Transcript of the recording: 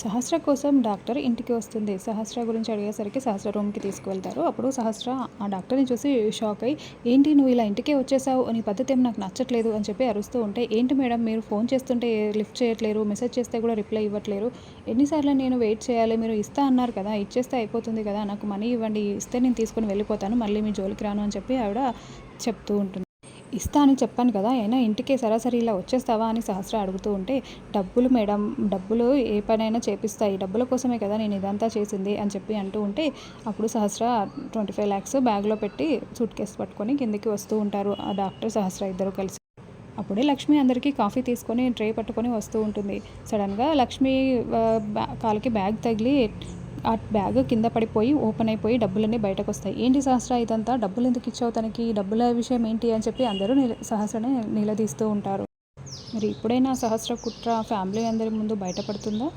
సహస్ర కోసం డాక్టర్ ఇంటికి వస్తుంది. సహస్ర గురించి అడిగేసరికి సహస్ర రూమ్కి తీసుకువెళ్తారు. అప్పుడు సహస్ర ఆ డాక్టర్ని చూసి షాక్ అయ్యి ఏంటి నువ్వు ఇలా ఇంటికే వచ్చేసావు? నీ పద్ధతి ఏమి నాకు నచ్చట్లేదు అని చెప్పి అరుస్తూ ఉంటే ఏంటి మేడం మీరు ఫోన్ చేస్తుంటే లిఫ్ట్ చేయట్లేరు మెసేజ్ చేస్తే కూడా రిప్లై ఇవ్వట్లేరు. ఎన్నిసార్లు నేను వెయిట్ చేయాలి మీరు ఇస్తా అన్నారు కదా ఇచ్చేస్తే అయిపోతుంది కదా నాకు మనీ ఇవ్వండి ఇస్తే నేను తీసుకొని వెళ్ళిపోతాను మళ్ళీ మీ జోలికి రాను అని చెప్పి ఆవిడ చెప్తూ ఉంటుంది. ఇస్తా అని చెప్పాను కదా అయినా ఇంటికే సరాసరి ఇలా వచ్చేస్తావా అని సహస్ర అడుగుతూ ఉంటే డబ్బులు మేడం డబ్బులు ఏ పనైనా చేపిస్తాయి డబ్బుల కోసమే కదా నేను ఇదంతా చేసింది అని చెప్పి అంటూ ఉంటే అప్పుడు సహస్ర ట్వంటీ ఫైవ్ ల్యాక్స్ బ్యాగ్లో పెట్టి సూట్ కేసు పట్టుకొని కిందికి వస్తూ ఉంటారు ఆ డాక్టర్ సహస్ర ఇద్దరు కలిసి. అప్పుడే లక్ష్మి అందరికీ కాఫీ తీసుకొని ట్రే పట్టుకొని వస్తూ ఉంటుంది. సడన్గా లక్ష్మి కాలుకి కాలికి బ్యాగ్ తగిలి ఆ బ్యాగ్ కింద పడిపోయి ఓపెన్ అయిపోయి డబ్బులన్నీ బయటకు వస్తాయి ఏంటి సహస్ర ఇదంతా? డబ్బులు ఎందుకు ఇచ్చావు తనకి? డబ్బుల విషయం ఏంటి అని చెప్పి అందరూ నిల సహస్రనే నిలదీస్తూ ఉంటారు. మరి ఇప్పుడైనా సహస్ర కుట్ర ఫ్యామిలీ అందరి ముందు బయటపడుతుందా?